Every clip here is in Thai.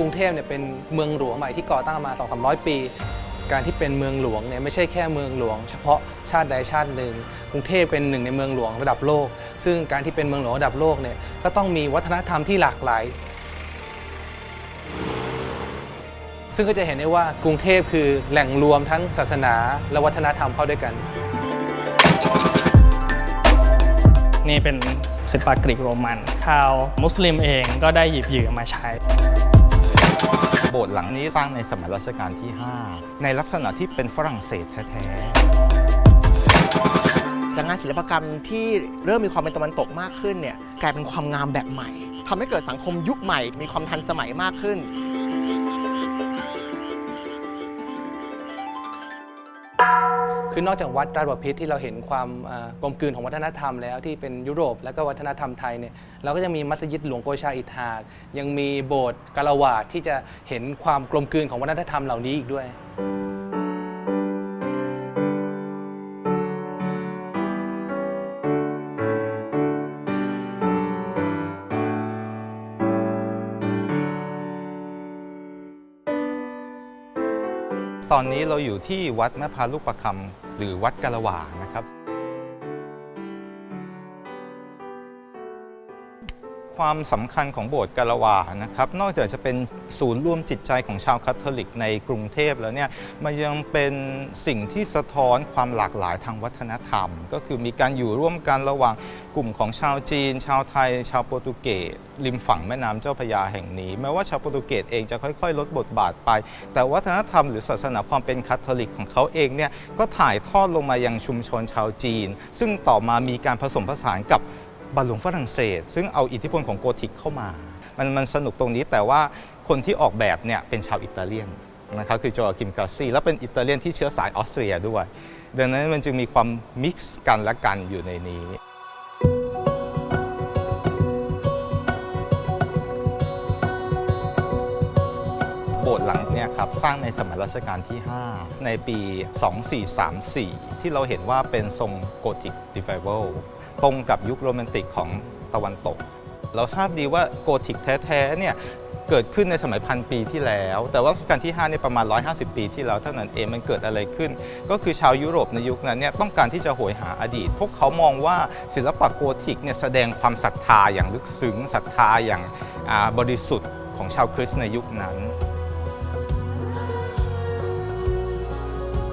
กรุงเทพเนี่ยเป็นเมืองหลวงใหม่ที่ก่อตั้งมา 2-300 ปี การที่เป็นเมืองหลวงเนี่ยไม่ใช่แค่เมืองหลวง เฉพาะชาติใดชาติหนึ่ง กรุงเทพเป็นหนึ่งในเมืองหลวงระดับโลก ซึ่งการที่เป็นเมืองหลวงระดับโลกเนี่ยก็ต้องมีวัฒนธรรมที่หลากหลาย ซึ่งก็จะเห็นได้ว่ากรุงเทพคือแหล่งรวมทั้งศาสนาและวัฒนธรรมเข้าด้วยกัน นี่เป็นศิลปะกรีกโรมันชาวมุสลิมเองก็ได้หยิบยืมมาใช้ โบสถ์หลังนี้สร้างในสมัยรัชกาลที่ 5 ในลักษณะที่เป็นฝรั่งเศสแท้จากงานศิลปกรรมที่เริ่มมีความเป็นตะวันตกมากขึ้นเนี่ยกลายเป็นความงามแบบใหม่ทำให้เกิดสังคมยุคใหม่ มีความทันสมัยมากขึ้น คือนอกจากวัดราชบพิตรที่เราเห็นความกลมกลืนของวัฒนธรรมแล้วที่เป็นยุโรป และก็วัฒนธรรมไทยเนี่ยเราก็ยังมีมัสยิดหลวงโกชาอิทาดยังมีโบสถ์กาละวาดที่จะเห็นความกลมกลืนของวัฒนธรรมเหล่านี้อีกด้วยตอนนี้เราอยู่ที่วัดแม่พาลูกประคำ หรือวัดกะละหวานะครับ ความสำคัญของโบสถ์กาละวานะครับนอกจากจะเป็นศูนย์รวมจิตใจของชาวคาทอลิกในกรุงเทพแล้วเนี่ยมันยังเป็นสิ่งที่สะท้อนความหลากหลายทางวัฒนธรรม ก็คือมีการอยู่ร่วมกันระหว่างกลุ่มของชาวจีน ชาวไทย ชาวโปรตุเกสริมฝั่งแม่น้ำเจ้าพระยาแห่งนี้ แม้ว่าชาวโปรตุเกสเองจะค่อย ๆ ลดบทบาทไป แต่วัฒนธรรมหรือศาสนาความเป็นคาทอลิกของเขาเองเนี่ยก็ถ่ายทอดลงมายังชุมชนชาวจีน ซึ่งต่อมามีการผสมผสานกับ บาหลวงฝรั่งเศส ซึ่งเอาอิทธิพลของโกธิกเข้ามา มันมันสนุกตรงนี้แต่ว่าคนที่ออกแบบเนี่ยเป็นชาวอิตาเลียนนะครับคือโจอาคิมกราซีและเป็นอิตาเลียนที่เชื้อสายออสเตรียด้วย ดังนั้นมันจึงมีความมิกซ์กันและกันอยู่ในนี้โบสถ์หลังเนี่ยครับสร้างในสมัยรัชกาลที่ 5 ในปี 2434 ที่เราเห็นว่าเป็นทรงโกธิกดิฟเวล ตรงกับยุคโรแมนติกของตะวันตก เราทราบดีว่าโกธิกแท้ๆเนี่ยเกิดขึ้นในสมัยพันปีที่แล้ว แต่ว่ากาลที่5เนี่ยประมาณ 150 ปีที่แล้วเท่านั้นเองมันเกิดอะไรขึ้น ก็คือชาวยุโรปในยุคนั้นเนี่ยต้องการที่จะโหยหาอดีต พวกเขามองว่าศิลปะโกธิกเนี่ยแสดงความศรัทธาอย่างลึกซึ้งศรัทธาอย่างบริสุทธิ์ของชาวคริสต์ในยุคนั้น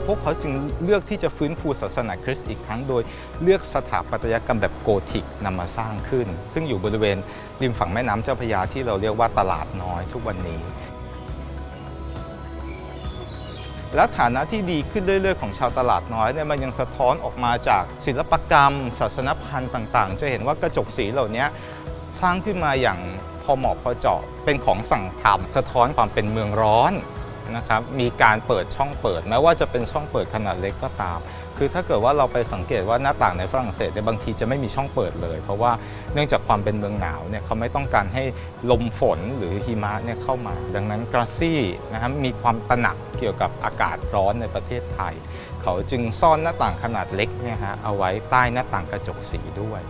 พวกเขาจึงเลือกที่จะฟื้นฟูศาสนาคริสต์อีกครั้งโดยเลือกสถาปัตยกรรมแบบโกธิกนำมาสร้างขึ้น ซึ่งอยู่บริเวณริมฝั่งแม่น้ำเจ้าพระยาที่เราเรียกว่าตลาดน้อยทุกวันนี้ และฐานะที่ดีขึ้นเรื่อย ๆ ของชาวตลาดน้อยเนี่ยมันยังสะท้อนออกมาจากศิลปกรรม ศาสนพันธ์ต่างๆ จะเห็นว่ากระจกสีเหล่านี้สร้างขึ้นมาอย่างพอเหมาะพอเจาะเป็นของสั่งทำสะท้อนความเป็นเมืองร้อน นะครับมีการเปิดช่องเปิด แม้ว่าจะเป็นช่องเปิดขนาดเล็กก็ตาม คือถ้าเกิดว่าเราไปสังเกตว่าหน้าต่างในฝรั่งเศสเนี่ยบางทีจะไม่มีช่องเปิดเลย เพราะว่าเนื่องจากความเป็นเมืองหนาวเนี่ยเขาไม่ต้องการให้ลมฝนหรือหิมะเนี่ยเข้ามา ดังนั้นกราซี่นะครับมีความตระหนักเกี่ยวกับอากาศร้อนในประเทศไทย เขาจึงซ่อนหน้าต่างขนาดเล็กเนี่ยฮะเอาไว้ใต้หน้าต่างกระจกสีด้วย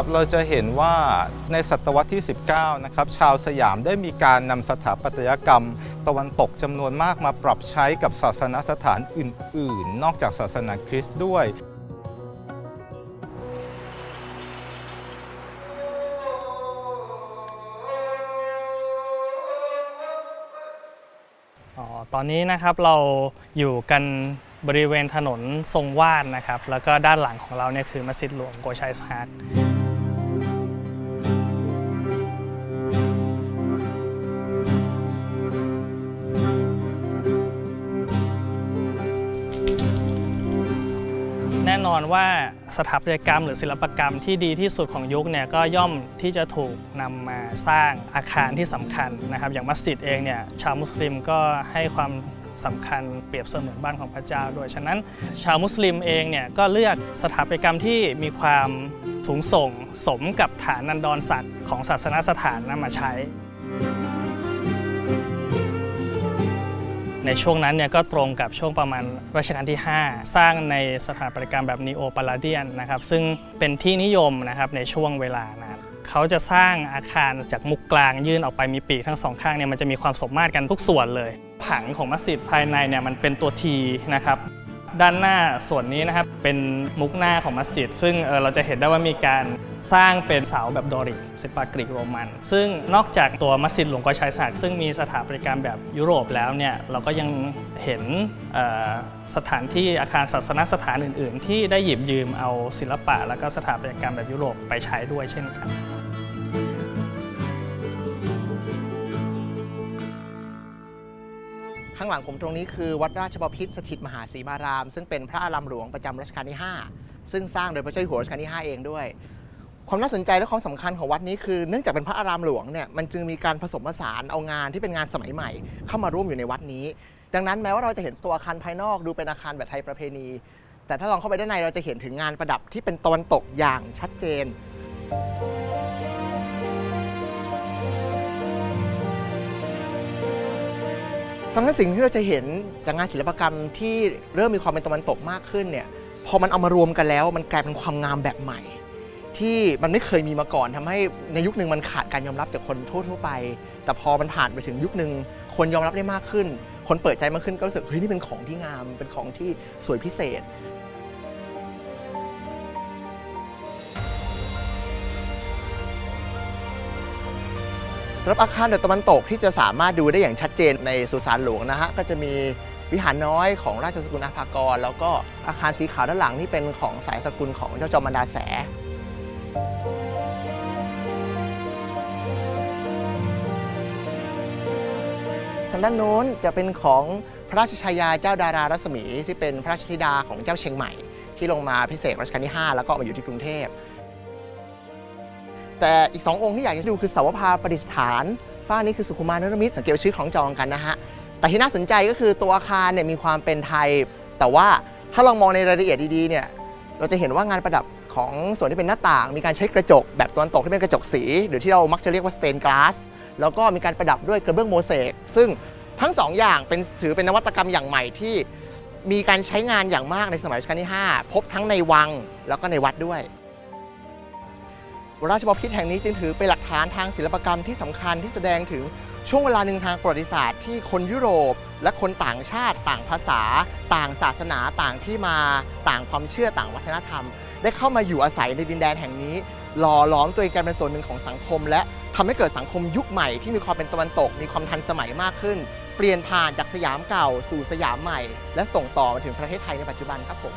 ครับเราจะเห็นว่าในศตวรรษที่ 19 นะครับชาวสยามได้มีการนำสถาปัตยกรรม ตะวันตกจำนวนมากมาปรับใช้กับศาสนสถานอื่น ๆ นอกจากศาสนาคริสต์ด้วยตอนนี้นะครับเราอยู่กันบริเวณถนนทรงวาดนะครับ แล้วก็ด้านหลังของเราเนี่ยคือมัสยิดหลวงโกชัยสฮาร์ ว่าสถาปัตยกรรม หรือศิลปกรรมที่ดีที่สุดของยุคเนี่ยก็ย่อมที่จะถูกนำมาสร้างอาคารที่สำคัญนะครับ อย่างมัสยิดเองเนี่ยชาวมุสลิมก็ให้ความสำคัญเปรียบเสมือนบ้านของพระเจ้าด้วย ฉะนั้น ชาวมุสลิมเองเนี่ยก็เลือกสถาปัตยกรรมที่มีความสูงส่งสมกับฐานันดรศักดิ์ของศาสนสถานนำมาใช้ ในช่วงนั้นเนี่ยก็ตรงกับช่วงประมาณรัชกาลที่ 5 สร้างในสถาปัตยกรรมแบบนีโอปาลาเดียนนะครับซึ่งเป็นที่นิยมนะครับในช่วงเวลานั้นเขาจะสร้างอาคารจากมุกกลางยื่นออกไปมีปีกทั้งสองข้างเนี่ยมันจะมีความสมมาตรกันทุกส่วนเลย ผังของมัสยิดภายในเนี่ยมันเป็นตัวทีนะครับ ด้านหน้าส่วนนี้นะครับเป็นมุกหน้าของมัสยิดซึ่งเเราจะเห็นได้ว่ามีการสร้างเป็นเสาแบบดอริกศิลปะกรีกโรมัน ซึ่งนอกจากตัวมัสยิดหลวงกอชัยศาสตร์ซึ่งมีสถาปัตยกรรมแบบยุโรปแล้วเนี่ยเราก็ยังเห็นสถานที่อาคารศาสนสถานอื่น ๆ ที่ได้หยิบยืมเอาศิลปะ แล้วก็สถาปัตยกรรมแบบยุโรปไปใช้ด้วยเช่นกันางหลังผมตรงนี้คือวัดราชบพิตรสถิตมหาศรีมาราม ซึ่งเป็นพระอารามหลวงประจำรัชกาลที่ 5 ซึ่งสร้างโดยพระเจ้าอยู่หัวรัชกาลที่ 5 เองด้วย ความน่าสนใจและความสำคัญของวัดนี้คือเนื่องจากเป็นพระอารามหลวงเนี่ยมันจึงมีการผสมผสานเอางานที่เป็นงานสมัยใหม่ เข้ามาร่วมอยู่ในวัดนี้ ดังนั้นแม้ว่าเราจะเห็นตัวอาคารภายนอกดูเป็นอาคารแบบไทยประเพณี แต่ถ้าลองเข้าไปด้านในเราจะเห็นถึงงานประดับที่เป็นตะวันตกอย่างชัดเจน ราะงั้นสิ่งที่เราจะเห็นจากงานศิลปกรรมที่เริ่มมีความเป็นตะวันตกมากขึ้นเนี่ยพอมันเอามารวมกันแล้ว มันกลายเป็นความงามแบบใหม่ ที่มันไม่เคยมีมาก่อนทำให้ในยุคหนึ่งมันขาดการยอมรับจากคนทั่วๆไป แต่พอมันผ่านไปถึงยุคหนึ่งคนยอมรับได้มากขึ้น คนเปิดใจมากขึ้นก็รู้สึกเฮ้ยนี่เป็นของที่งามเป็นของที่สวยพิเศษ สำหรับอาคารแบบตะวันตกที่จะสามารถดูได้อย่างชัดเจนในสุสานหลวงนะฮะก็จะมีวิหารน้อยของราชสกุลอาภากร แล้วก็อาคารสีขาวด้านหลังนี่เป็นของสายสกุลของเจ้าจอมบรรดาแสทางด้านโน้นจะเป็นของพระราชชายาเจ้าดารารัศมี ที่เป็นพระราชธิดาของเจ้าเชียงใหม่ ที่ลงมาพิเศษรัชกาลที่ 5 แล้วก็มาอยู่ที่กรุงเทพ แต่อีก 2 องค์ที่อยากจะดูคือเสาวภาประดิษฐานฝ้านี้คือสุขุมานรมิตรสังเกตว่าชื่อของจองกันนะฮะแต่ที่น่าสนใจก็คือตัวอาคารเนี่ยมีความเป็นไทย แต่ว่าถ้าลองมองในรายละเอียดดีๆเนี่ยเราจะเห็นว่างานประดับของส่วนที่เป็นหน้าต่าง มีการใช้กระจกแบบตะวันตกที่เป็นกระจกสี หรือที่เรามักจะเรียกว่าสเตนกลาสแล้วก็มีการประดับด้วยกระเบื้องโมเสกซึ่งทั้งสองอย่างเป็นถือเป็นนวัตกรรมอย่างใหม่ที่มีการใช้งานอย่างมากในสมัยรัชกาลที่ 5 พบทั้งในวังแล้วก็ในวัดด้วย ราชบพิตรแห่งนี้จึงถือเป็นหลักฐานทางศิลปกรรมที่สำคัญที่แสดงถึงช่วงเวลาหนึ่งทางประวัติศาสตร์ที่คนยุโรป และคนต่างชาติ ต่างภาษา ต่างศาสนาต่างที่มา ต่างความเชื่อต่างวัฒนธรรม ได้เข้ามาอยู่อาศัยในดินแดนแห่งนี้ หล่อหลอมตัวเองกันเป็นส่วนหนึ่งของสังคม และทำให้เกิดสังคมยุคใหม่ที่มีความเป็นตะวันตก มีความทันสมัยมากขึ้น เปลี่ยนผ่านจากสยามเก่าสู่สยามใหม่ และส่งต่อมาถึงประเทศไทยในปัจจุบันครับผม